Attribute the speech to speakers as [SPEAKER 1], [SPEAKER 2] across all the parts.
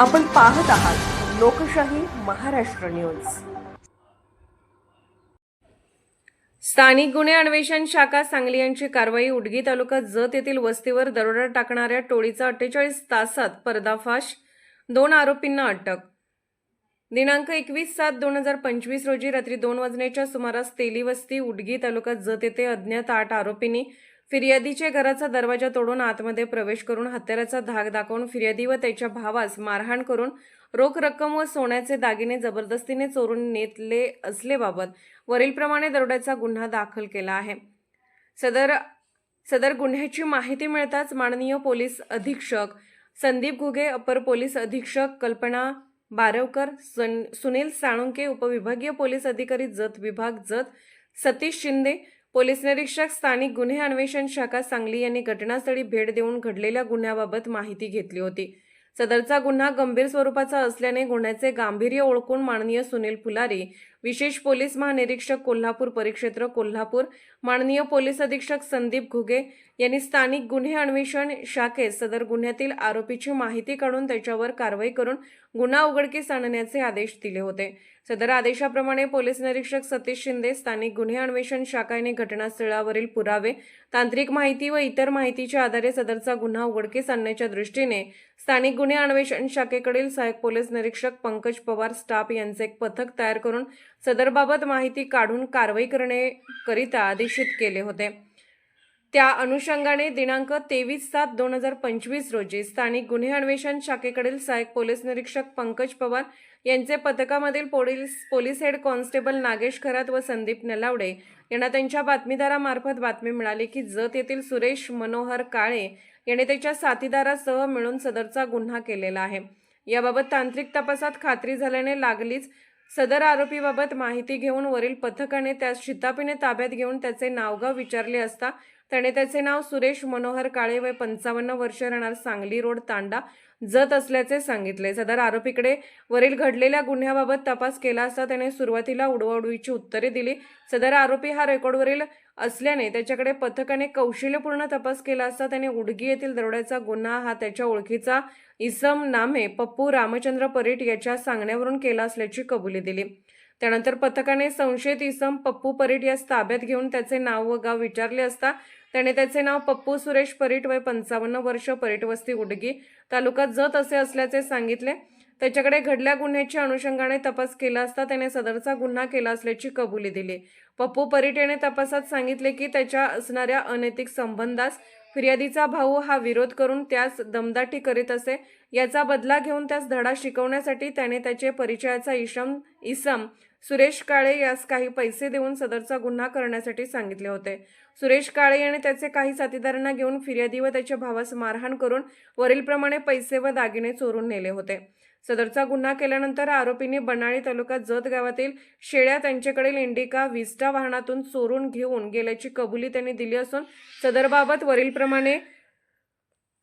[SPEAKER 1] आपण पाहत आहात लोकशाही महाराष्ट्र न्यूज. स्थानिक गुन्हे अन्वेषण शाखा सांगली यांची कारवाई उडगी तालुका जत येथील वस्तीवर दरोडा टाकणाऱ्या टोळीचा अठ्ठेचाळीस तासात पर्दाफाश दोन आरोपींना अटक. दिनांक एकवीस सात दोन हजार पंचवीस रोजी रात्री दोन वाजण्याच्या सुमारास तेली वस्ती उडगी तालुका जत येथे अज्ञात आठ आरोपींनी फिर्यादीचे घराचा दरवाजा तोडून आतमध्ये प्रवेश करून हत्याराचा धाक दाखवून फिर्यादी व त्याच्या भावास मारहाण करून रोख रक्कम व सोन्याचे दागिने जबरदस्तीने चोरून नेतले असलेबाबत वरीलप्रमाणे दरोड्याचा गुन्हा दाखल केला आहे. सदर सदर गुन्ह्याची माहिती मिळताच माननीय पोलीस अधीक्षक संदीप घुगे अपर पोलीस अधीक्षक कल्पना बारवकर सन सुनील साळुंके उपविभागीय पोलीस अधिकारी जत विभाग जत सतीश शिंदे पोलीस निरीक्षक स्थानिक गुन्हे अन्वेषण शाखा सांगली यांनी घटनास्थळी भेट देऊन घडलेल्या गुन्ह्याबाबत माहिती घेतली होती. सदरचा गुन्हा गंभीर स्वरूपाचा असल्याने गुन्ह्याचे गांभीर्य ओळखून माननीय सुनील फुलारी विशेष पोलीस महानिरीक्षक कोल्हापूर परिक्षेत्र कोल्हापूर माननीय पोलीस अधीक्षक संदीप घुगे यांनी स्थानिक गुन्हे अन्वेषण शाखेत सदर गुन्ह्यातील आरोपीची माहिती काढून त्याच्यावर कारवाई करून गुन्हा उघडकीस आणण्याचे आदेश दिले होते. सदर आदेशाप्रमाणे पोलीस निरीक्षक सतीश शिंदे स्थानिक गुन्हे अन्वेषण शाखेने घटनास्थळावरील पुरावे तांत्रिक माहिती व इतर माहितीच्या आधारे सदरचा गुन्हा उघडकीस आणण्याच्या दृष्टीने स्थानिक गुन्हे अन्वेषण शाखेकडील सहाय्यक पोलीस निरीक्षक पंकज पवार स्टाफ यांचे एक पथक तयार करून सदरबाबत माहिती काढून कारवाई करण्याकरिता आदेशित केले होते. त्या अनुषंगाने दिनांक तेवीस सात दोन हजार पंचवीस रोजी स्थानिक गुन्हे अन्वेषण शाखेकडील सहाय्यक पोलीस निरीक्षक पंकज पवार यांचे पथकामधील police police head constable Nagesh Kharat व संदीप नलावडे यांना त्यांच्या बातमीदारामार्फत बातमी मिळाली की जत येथील सुरेश मनोहर काळे याने त्याच्या साथीदारासह मिळून सदरचा गुन्हा केलेला आहे. याबाबत तांत्रिक तपासात खात्री झाल्याने लागलीच. सदर आरोपीबाबत माहिती घेऊन वरील पथकाने त्या शितापीने ताब्यात घेऊन त्याचे नावगाव विचारले असता त्याने त्याचे नाव सुरेश मनोहर काळे वय पंचावन्न वर्ष राहणार सांगली रोड तांडा. जत असल्याचे सांगितले. सदर आरोपीकडे वरील घडलेल्या गुन्ह्याबाबत तपास केला असता त्याने सुरुवातीला उडवाउडवीची उत्तरे दिली. सदर आरोपी हा रेकॉर्डवरील असल्याने त्याच्याकडे पथकाने कौशल्यपूर्ण तपास केला असता त्याने उडगी येथील दरोड्याचा गुन्हा हा त्याच्या ओळखीचा इसम नामे पप्पू रामचंद्र परीट याच्या सांगण्यावरून केला असल्याची कबुली दिली. त्यानंतर पथकाने संशयित इसम पप्पू परीट यास ताब्यात घेऊन त्याचे नाव व गाव विचारले असता त्याने त्याचे नाव पप्पू सुरेश परीट वय पंचावन्न वर्ष परीटवस्ती उडगी तालुका जत असे असल्याचे सांगितले. त्याच्याकडे घडल्या गुन्ह्याच्या अनुषंगाने तपास केला असता त्याने सदरचा गुन्हा केला असल्याची कबुली दिली. पप्पू परीट याने तपासात सांगितले की त्याच्या असणाऱ्या अनैतिक संबंधास फिर्यादीचा भाऊ हा विरोध करून त्यास दमदाटी करीत असे. याचा बदला घेऊन त्यास धडा शिकवण्यासाठी त्याने त्याचे परिचयाचा इशम इसम सुरेश काळे यास काही पैसे देऊन सदरचा गुन्हा करण्यासाठी सांगितले होते. सुरेश काळे आणि त्याचे काही साथीदारांना घेऊन फिर्यादी व त्याच्या भावास मारहाण करून वरीलप्रमाणे पैसे व दागिने चोरून नेले होते. सदरचा गुन्हा केल्यानंतर आरोपींनी बनाळी तालुका जत गावातील शेळ्या त्यांच्याकडील इंडिका विस्टा वाहनातून चोरून घेऊन गेल्याची कबुली त्यांनी दिली असून सदरबाबत वरीलप्रमाणे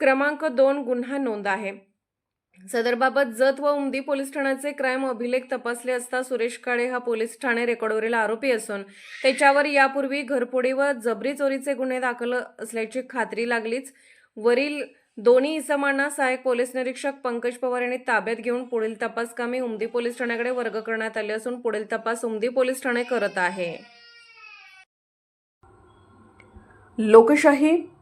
[SPEAKER 1] क्रमांक दोन गुन्हा नोंद आहे. सदरबाबत जत व उमदी पोलीस ठाण्याचे क्राईम अभिलेख तपासले असता सुरेश काळे हा पोलीस ठाणे रेकॉर्डवरील आरोपी असून त्याच्यावर यापूर्वी घरफोडी व जबरी चोरीचे गुन्हे दाखल असल्याची खात्री लागलीच. वरील दोन्ही इसमांना सहाय्यक पोलीस निरीक्षक पंकज पवार यांनी ताब्यात घेऊन पुढील तपास कामी उमदी पोलीस ठाण्याकडे वर्ग करण्यात आले असून पुढील तपास उमदी पोलीस ठाणे करत आहे. लोकशाही